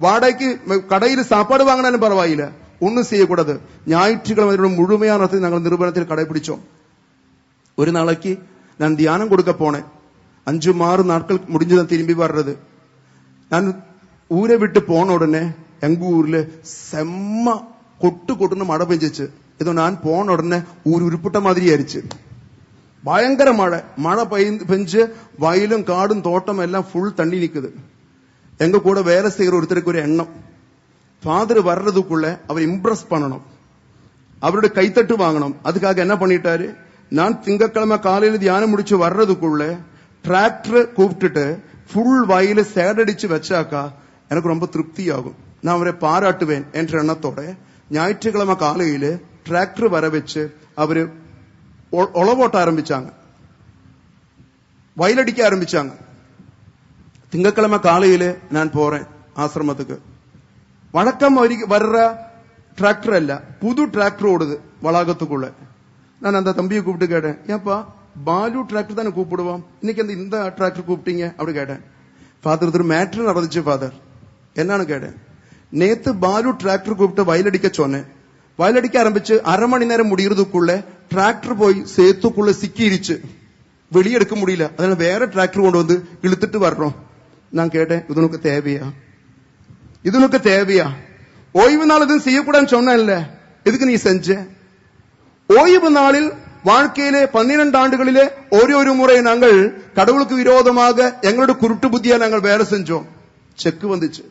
வாடகைக்கு கடையில் சாப்பாடு வாங்கினாலும் பரவாயில்ல ஒன்றும் செய்யக்கூடாது ஞாயிற்றுக்கிழமை அதோட முழுமையான அர்த்தத்தை நாங்கள் நிறுவனத்தில் கடைபிடிச்சோம் ஒரு நாளைக்கு நான் தியானம் கொடுக்க போனேன் அஞ்சு ஆறு நாட்கள் முடிஞ்சுதான் திரும்பி வர்றது நான் ஊரை விட்டு போன உடனே எங்க ஊர்ல செம்ம கொட்டு கொட்டுன்னு மழை பெஞ்சிச்சு ஏதோ நான் போன உடனே ஊர் உருப்பிட்ட மாதிரி ஆயிருச்சு பயங்கர மழை மழை பெய்ந்து பெஞ்சு வயலும் காடும் தோட்டம் எல்லாம் ஃபுல் தண்ணி நிக்குது எங்க கூட வேலை செய்யற ஒருத்தருக்கு ஒரு எண்ணம். ஃபாதர் வர்றதுக்குள்ள அவர் இம்ப்ரெஸ் பண்ணணும். அவருடைய கைத்தட்டு வாங்கணும். அதுக்காக என்ன பண்ணிட்டாரு? நான் திங்கக்கிழமை காலையில தியானம் முடிச்சு வர்றதுக்குள்ள டிராக்டர் கூப்பிட்டுட்டு ஃபுல் வாயில சேடடிச்சு வச்சாக்கா எனக்கு ரொம்ப திருப்தி ஆகும் நான் அவரை பாராட்டுவேன் என்ற எண்ணத்தோட ஞாயிற்றுக்கிழமை காலையில டிராக்டர் வர வச்சு அவரு ஒ- உழவோட்ட ஆரம்பிச்சாங்க. வயலடிக்க ஆரம்பிச்சாங்க. திங்கக்கிழமை காலையில நான் போறேன் ஆசிரமத்துக்கு. வழக்கம் வரி- வர்ற டிராக்டர் அல்ல புது டிராக்டர் ஓடுது வளாகத்துக்குள்ள. நான் அந்த தம்பியை கூப்பிட்டு கேட்டேன் ஏப்பா பாலு டிராக்டர் தானே கூப்பிடுவோம்? இன்னைக்கு அந்த இந்த டிராக்டர் கூப்பிட்டீங்க? அப்படி கேட்டேன். ஃபாதர் திரு மேட்ரு நடந்துச்சு ஃபாதர் என்னன்னு கேட்டேன். நேத்து பாலு டிராக்டர் கூப்பிட்டு வயலடிக்க சொன்னேன். வயலடிக்க ஆரம்பிச்சு அரை மணி நேரம் முடியறதுக்குள்ள டிராக்டர் போய் சேத்துக்குள்ள சிக்கிருச்சு. வெளியெடுக்க முடியல. அதனால வேற டிராக்டர் கொண்டு வந்து இழுத்துட்டு வர்றோம். நான் கேட்டேன் இது உனக்கு தேவையா? இது உனக்கு தேவையா? ஓய்வு நாள் எதுவும் செய்யக்கூடாதுன்னு சொன்னேன்ல. எதுக்கு நீ செஞ்ச? ஓய்வு நாளில் வாழ்க்கையிலே பன்னிரண்டு ஆண்டுகளிலே ஒரு ஒரு முறை நாங்கள் கடவுளுக்கு விரோதமாக எங்களோட குருட்டு புத்தியா நாங்கள் வேலை செஞ்சோம். செக்கு வந்துச்சு.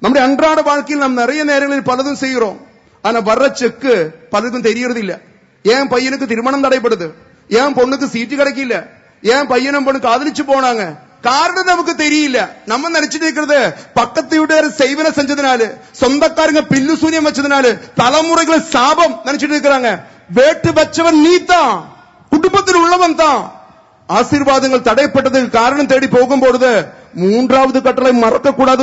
நம்முடைய அன்றாட வாழ்க்கையில் நாம் நிறைய நேரங்களில் பலதும் செய்கிறோம். ஆனா வர்ற செக்கு பலருக்கும் தெரியறது இல்ல ஏன் பையனுக்கு திருமணம் தடைப்படுது ஏன் பொண்ணுக்கு சீட்டு கிடைக்கல? ஏன் பையனும் பொண்ணு காதலிச்சு போனாங்க? காரணம் நமக்கு தெரியல. நம்ம நினைச்சிட்டு இருக்கிறது பக்கத்து வீட்டுக்கார செய்வன செஞ்சதுனால சொந்தக்காரங்க பில்லு சூன்யம் வச்சதுனால தலைமுறைகளை சாபம் நினைச்சிட்டு இருக்கிறாங்க. வேட்டு வச்சவன் நீ தான் குடும்பத்தில் உள்ளவன் தான். ஆசீர்வாதங்கள் தடைப்பட்டதுக்கு காரணம் தேடி போகும்பொழுது மூன்றாவது கட்டளை மறக்க கூடாது